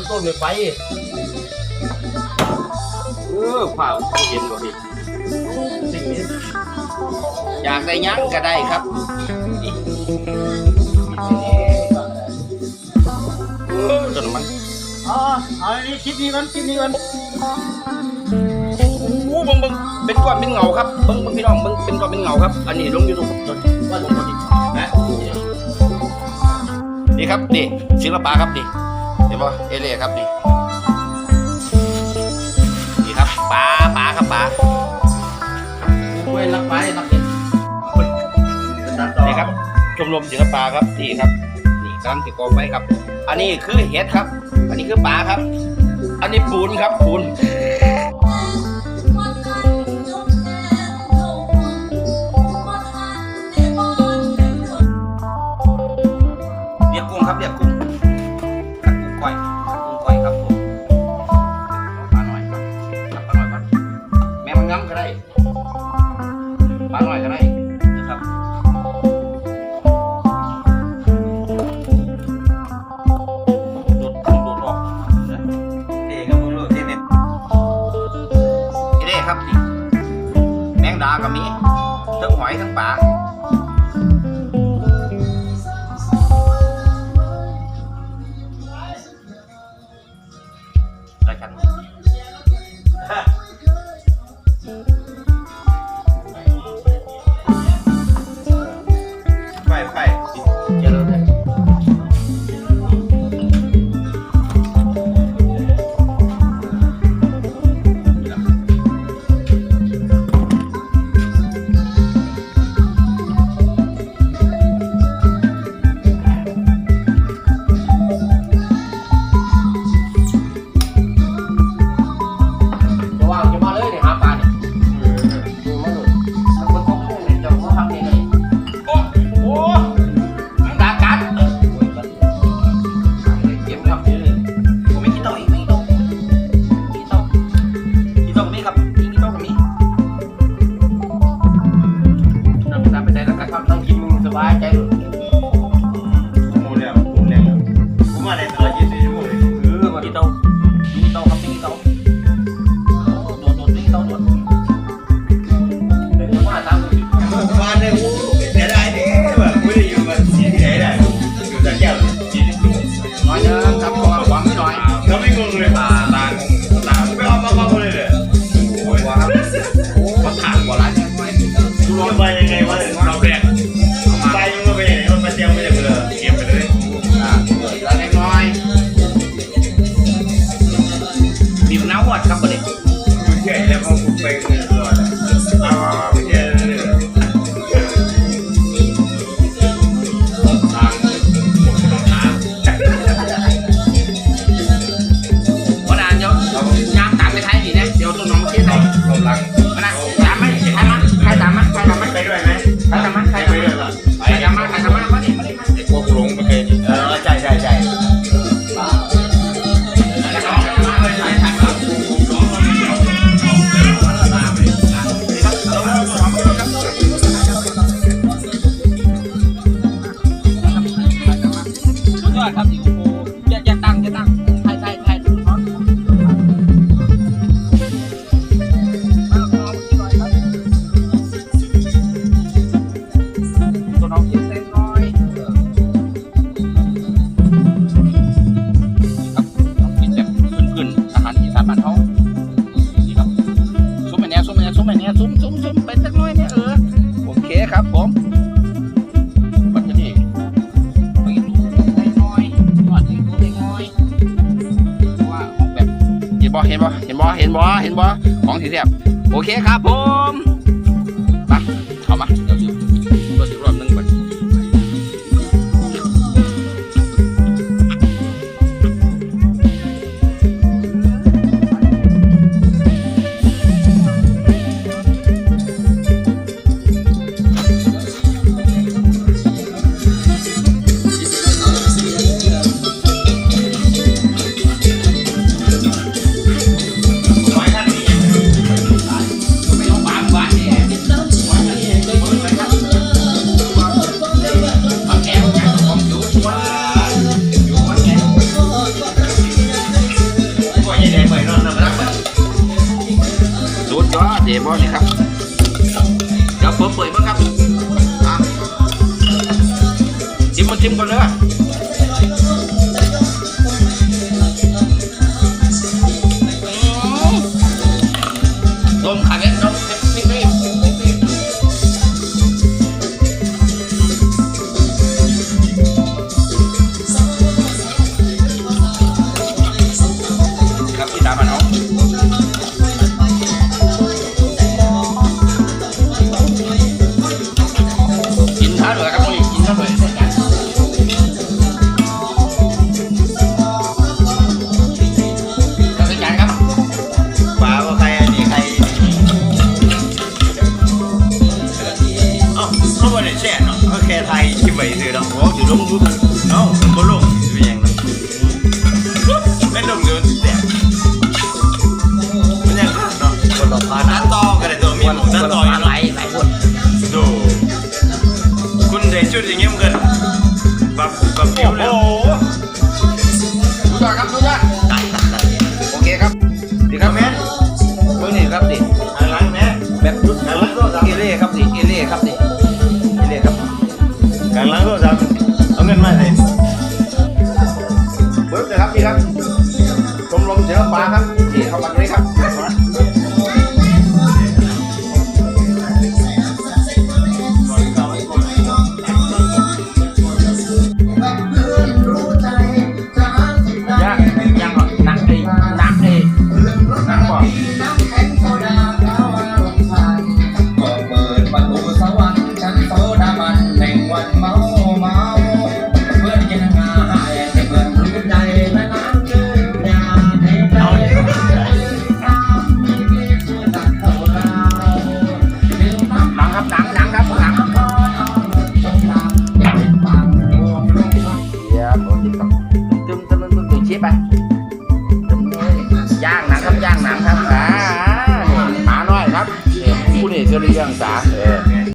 ซต้นไปไปเออผ่าผู้เย็นบ่ดิสิ่งนี้อยากได้ยังก็ได้ครับเออจนมันอ๋อไอ้นี่คิดนี้กันคิดนี้กันโอ้บิ่งบิ่งเป็นก้อนเป็นเงาครับบิ่งบิ่งพี่น้องเบิ่งเป็นก้อนเป็นเงาครับ อันนี้ลงยูทูบจนว่าลงพอดีนะนี่ครับนี่ศิลปะครับนี่ เห็นป่ะเอเล่ครับนี่นี่ครับป๋าป๋าครับป๋าช่วลักไว้รักเด็กนี่ครับชมรมศิลปาครับนี่ครับนี่กำลังติดกองไว้ครับ อันนี้คือเห็ดครับ อันนี้คือป๋าครับ อันนี้ปูนครับปูน ก็มีทั้งหอยทั้งปลา 出，他们有。 เห็นบ่เห็นบ่เห็นบ่เห็นบ่ของสีแสบโอเคครับผม ยอดเดบอนนี่ครับเดี๋ยวเปิดเปิดมั้งครับจิ้มมาจิ้มก่อนเลยต้มขาเไม่ดมเงินแต่มันยังขาดเนาะคนละพันหน้ต่อกันเลยตัวมีหมวกหน้ต่อยู่าะหลายคนดูคุณใส่ชุดอย่างเงี้ยมันเกินปรับกับผิวแล้ 只要把它们